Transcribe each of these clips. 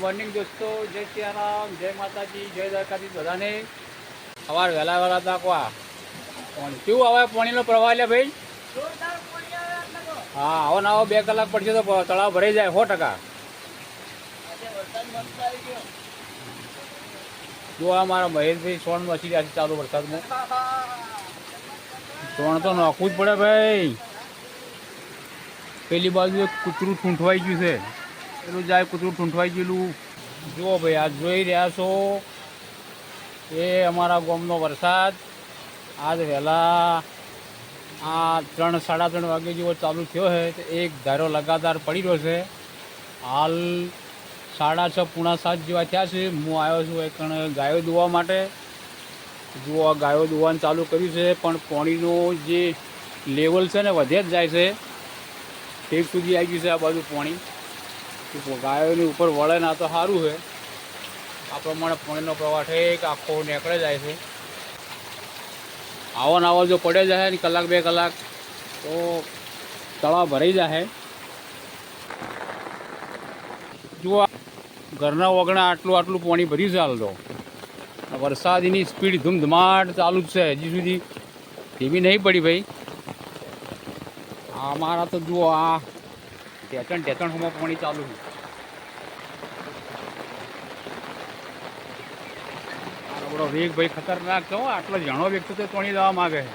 Morning દોસ્તો જય સિયારામ જય માતાજી જય દ્વારકાજી બધાને. સવાર વહેલા વહેલા તાકવા પણ કેવું આવે પાણીનો પ્રવાહ લે ભાઈ? હા આવો ના આવો બે કલાક પડશે તો તળાવ ભરાઈ જાય સો ટકા. જો આ મારા મહેશભાઈ સોણ મચી રહ્યા છે ચાલુ વરસાદમાં. સોણ તો નાખવું જ પડે ભાઈ. પેલી બાજુ કૂતરું ઠૂંઠવાઈ ગયું છે. પેલું જાય કૂતરું ઠૂંઠવાઈ ગયેલું. જુઓ ભાઈ આ જોઈ રહ્યા છો એ અમારા ગામનો વરસાદ. આજ વહેલા આ ત્રણ, સાડા ત્રણ વાગે જેવો ચાલુ થયો છે તો એક ધારો લગાતાર પડી રહ્યો છે. હાલ સાડા છ, પૂણા સાત જેવા થયા છે. હું આવ્યો છું એક ગાયો દોવા માટે. જુઓ ગાયો દોવાનું ચાલુ કર્યું છે, પણ પાણીનું જે લેવલ છે ને, વધે જ જાય છે. ઠેક સુધી આવી ગયું છે આ બાજુ પાણી. ગાયોની ઉપર વળે ના તો સારું છે આ પ્રમાણે પાણીનો પ્રવાહ ઠેક આખો નીકળે જાય છે. આવો આવો જો પડે જાય ને કલાક બે કલાક તો તળાવ ભરાઈ જાય જુઓ ઘરના ઓગણા આટલું આટલું પાણી ભર્યું છે હાલ તો. વરસાદની સ્પીડ ધૂમધમાટ ચાલુ જ છે હજી સુધી. ધીમી નહીં પડી ભાઈ. અમારા તો જુઓ આ ટેચણ ટેચણ હોમાં પાણી ચાલુ છે. આપણો વેગ ભાઈ ખતરનાક છો આટલો જણો વ્યક્તિ તો પાણી દેવા માગે છે.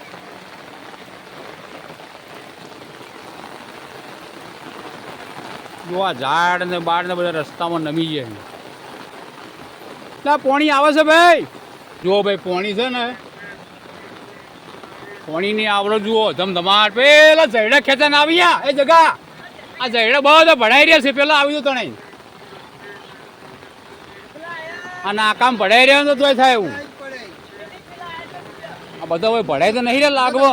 જો આ ઝાડ ને બાળ ને બધા રસ્તામાં નમી જાય ના પાણી આવે છે ભાઈ? જુઓ ભાઈ પોણી છે ને, પોણીની આવડો જુઓ. ધમધમાટ. પેલા ઝરડા ખેતર આવ્યા. એ જગા. આ બહુ બધા ભણાઈ રહ્યા છે. પેલા આવી તો તણે આ નાકામ ભણાઈ રહ્યા તો તોય થાય એવું. આ બધા હવે ભણાય તો નહીં રે લાગવો.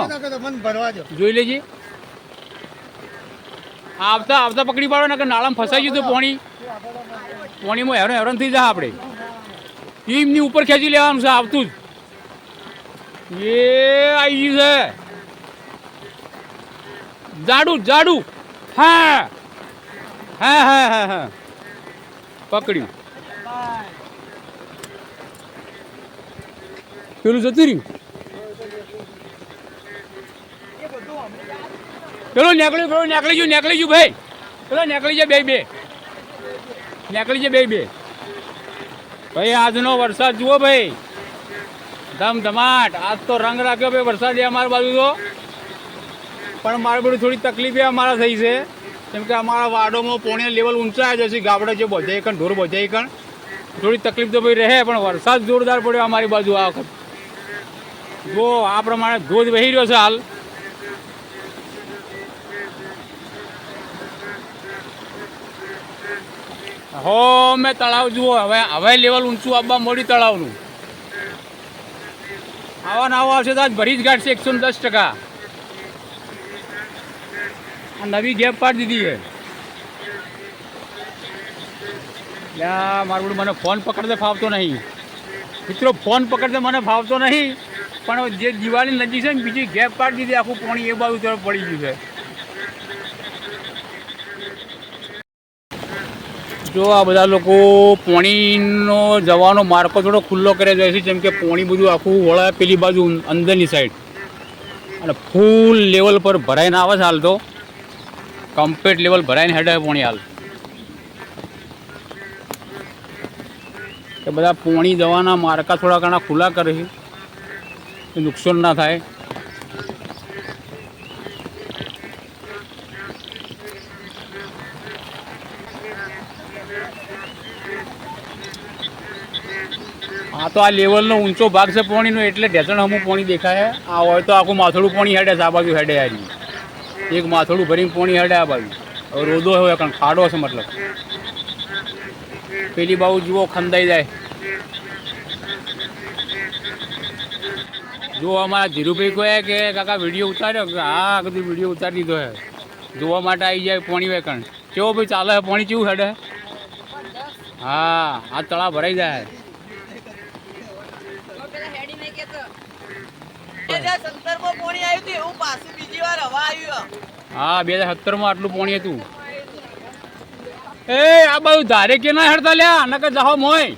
જોઈ લેજે. આવતા આવતા પકડી પાડો ને કે નાળામાં ફસાઈ ગયું તો પોણી. પોણીમાં હેરાન હેરાન થઈ જાય આપણે. ટીમની ઉપર ખેંચી લેવાનું છે, આવતું જ. એ આવી ગયું છે. જાડું જાડું. હા. હા હા હા હા. પકડ્યું. પેલું જતું રહ્યું? પેલો નીકળ્યું, પેલો નીકળી ગયું નીકળી ગયું ભાઈ. પેલો નીકળી જાય બે બે. નીકળી જાય બે બે. ભાઈ, આજનો વરસાદ જુઓ ભાઈ. ધમધમાટ. આજ તો રંગ રાખ્યો ભાઈ વરસાદ અમારી બાજુ તો. પણ મારે બધું થોડી તકલીફ અમારા થઈ છે. કેમ કે અમારા વાડોમાં પોણી લેવલ ઊંચા જશે ગાબડા જે બધા કણ, ઢોર બધા કણ. થોડી તકલીફ તો ભાઈ રહે, પણ વરસાદ જોરદાર પડ્યો અમારી બાજુ આ વખત. જો આ પ્રમાણે ધોધ વહી રહ્યો છે હાલ. હો, મેં તળાવ જુઓ, હવે હવે લેવલ ઊંચું આવવા મોડી તળાવનું. આવા ના આવા આવશે તો આજ ભરી જ ગાંઠશે એકસો દસ ટકા. આ નવી ગેપ પાડી દીધી છે. લ્યા મારું મને ફોન પકડતે ફાવતો નહીં. મિત્રો, ફોન પકડતે મને ફાવતો નહીં, પણ જે દિવાળી નજીક છે ને, બીજી ગેપ પાડી દીધી, આખું પાણી એ બાજુ તરફ પડી ગયું છે. જો આ બધા લોકો પોણીનો જવાનો માર્કો થોડો ખુલ્લો કરે જાય છે, જેમ કે પોણી બધું આખું વળાય પેલી બાજુ, અંદરની સાઈડ અને ફૂલ લેવલ પર ભરાઈને આવે છે હાલ તો. કમ્પ્લીટ લેવલ ભરાઈને હેડે પોણી હાલ. કે બધા પોણી દવાના માર્કા થોડા ઘણા ખુલ્લા કરે છે. નુકસાન ના થાય. આ તો આ લેવલનો ઊંચો ભાગ છે પોણીનો, એટલે ઢેસણ હમું પોણી દેખાય. આ હોય તો આખું માથોડું પોણી હેડે છે, આ બાજુ હેડે હારી. એક માથોડું ભરીને પોણી હડે આ બાજુ. રોદો હોય કારણ ખાડો છે મતલબ. પેલી બાજુ જુઓ, ખંદાઈ જાય. જો અમારા ધીરુભાઈ કહે કે, કાકા, વીડિયો ઉતાર્યો? હા કીધું વીડિયો ઉતારી દીધો હે. જોવા માટે આવી જાય પાણી વેકણ કેવો ભાઈ ચાલે પોણી પાણી કેવું હેડે? હા, આ તળાવ ભરાઈ જાય. સત્તરમાં પોણી આવ્યું હતું એવું પાછું બીજી વાર હવા આવ્યું હા બે હજાર સત્તરમાં આટલું પોણી હતું. એ આ બધું ધારે કે ના હેડતા લ્યા નકર જાહો મોય.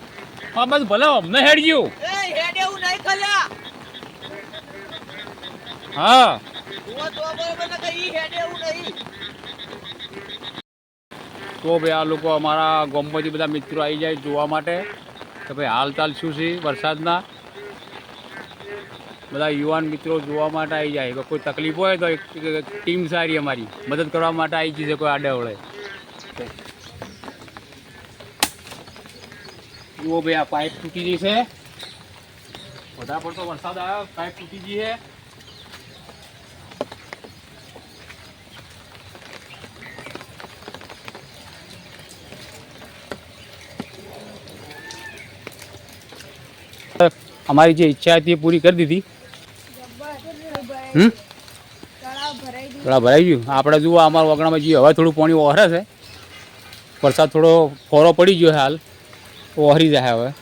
આ બધું ભલે અમને હેડ એવું નહીં ખલ્યા. હા. તો તો ભાઈ આ લોકો અમારા ગામમાંથી બધા મિત્રો આવી જાય જોવા માટે. કે ભાઈ હાલ ચાલ શું છે વરસાદના? બધા યુવાન મિત્રો જોવા માટે આવી જાય. કે કોઈ તકલીફ હોય તો એક એક ટીમ સારી અમારી. મદદ કરવા માટે આવી જશે કોઈ આડે વળે જુઓ ભાઈ, આ પાઇપ તૂટી ગઈ છે. વધારે પડતો વરસાદ આવ્યો, પાઇપ તૂટી ગઈ છે. અમારી જે ઈચ્છા હતી એ પૂરી કરી દીધી. હમ? તળાવ ભરાઈ ગયું. આપણે જુઓ, અમારા વગણામાં જે હવે થોડું પાણી ઓહરે છે. વરસાદ થોડો ફોરો પડી ગયો હાલ. ઓહરી જાય હવે.